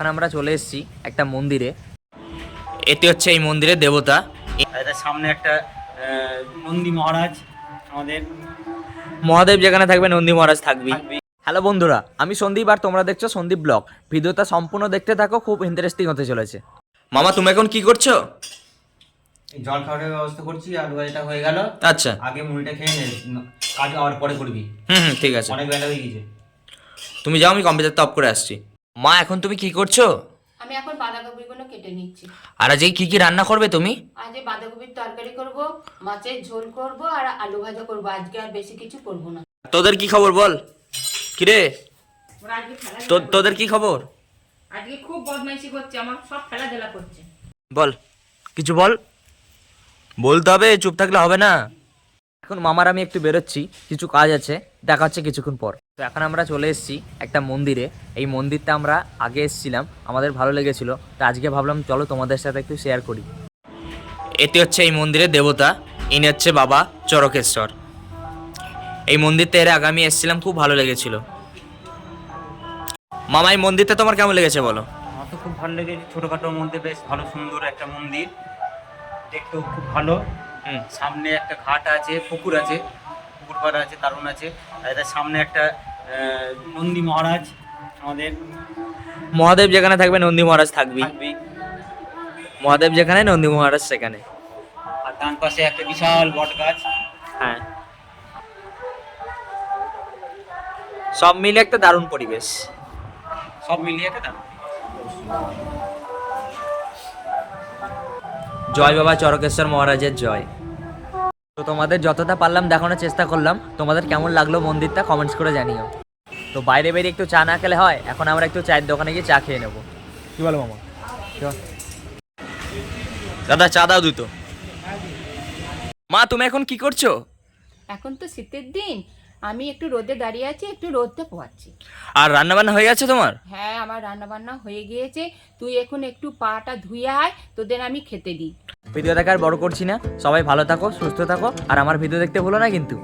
এখন আমরা চলে এসেছি একটা মন্দিরে। এতে হচ্ছে এই মন্দিরের দেবতা। এটার সামনে একটা নন্দী মহারাজ আমাদের। মহাদেব যেখানে থাকবে নন্দী মহারাজ থাকবি। হ্যালো বন্ধুরা আমি সন্দীপ আর তোমরা দেখছ সন্দীপ ব্লগ। ভিডিওটা সম্পূর্ণ দেখতে থাকো খুব ইন্টারেস্টিং হতে চলেছে। মামা তুমি এখন কি করছ? জল খাওয়ার ব্যবস্থা করছি আর এটা হয়ে গেল। আচ্ছা। আগে মুড়িটা খেয়ে নে কাজ আবার পরে করবি। হুম হুম ঠিক আছে। অনেক বেলা হয়ে গেছে। তুমি যাও আমি কম্পিউটারটা অফ করে আসছি। মা এখন তুমি কি করছ? আমি এখন বাঁধাকপিগুলো কেটে নিচ্ছি। আর আজকে কি কি রান্না করবে তুমি? আজ এই বাঁধাকপির তরকারি করব মাছের ঝোল করব আর আলু ভাজা করব। আজকে আর বেশি কিছু করব না। তোদের কি খবর বল? কিরে? তো- তোদের কি খবর? আজকে খুব বদমাইশি করছে আমার সব খেলাধুলা করছে। বল কিছু বল। বলতে হবে চুপ থাকলে হবে না। এখন মামার আমি একটু বেরোচ্ছি কিছু কাজ আছে দেখা হচ্ছে কিছুক্ষণ পর। তো এখন আমরা চলে এসেছি একটা মন্দিরে। এই মন্দিরটা আমরা আগে এসেছিলাম আমাদের ভালো লেগেছিল। তো আজকে ভাবলাম চলো তোমাদের সাথে একটু শেয়ার করি। এটি হচ্ছে এই মন্দিরের দেবতা ইনি হচ্ছে বাবা চরকেশ্বর। এই মন্দিরটা এর আগে আমি এসেছিলাম খুব ভালো লেগেছিল। মামা এই মন্দিরটা তোমার কেমন লেগেছে বলো? আমার তো খুব ভালো লেগেছে ছোটখাটোর মন্দির বেশ ভালো সুন্দর একটা মন্দির। দেখতেও খুব ভালো। হুম। সামনে একটা ঘাট আছে পুকুর আছে পুকুর পাড় আছে দারুণ আছে। আর সামনে একটা নন্দী মহারাজ আমাদের মহাদেব যেখানে থাকবে নন্দী মহারাজ থাকবি। মহাদেব যেখানে নন্দী মহারাজ সেখানে। আর ডান পাশে একটা বিশাল বট গাছ। হ্যাঁ। সব মিলে একটা দারুণ পরিবেশ। সব মিলিয়ে একটা দারুণ জয় বাবা চরকেশ্বর মহারাজের জয়। তো তোমাদের যতটা পারলাম দেখানোর চেষ্টা করলাম। তোমাদের কেমন লাগল মন্দিরটা কমেন্টস করে জানিও। তো বাইরে বেরিয়ে একটু চা না খেলে হয় এখন আমরা একটু চায়ের দোকানে গিয়ে চা খেয়ে নেব। কি বলো মামা? দাদা চা দাও দুটো। মা তুমি এখন কি করছ? এখন তো শীতের দিন। আমি একটু রোদে দাঁড়িয়ে আছি একটু রোদটা পোয়াচ্ছি আর রান্না বান্না হয়ে গেছে তোমার? হ্যাঁ আমার রান্না বান্না হয়ে গিয়েছে। তুই এখন একটু পাটা ধুয়ে আয় তোদের আমি খেতে দিই। ভিডিও দেখার বড় করছি না। সবাই ভালো থাকো, সুস্থ থাকো, আর আমার ভিডিও দেখতে ভুলো না কিন্তু।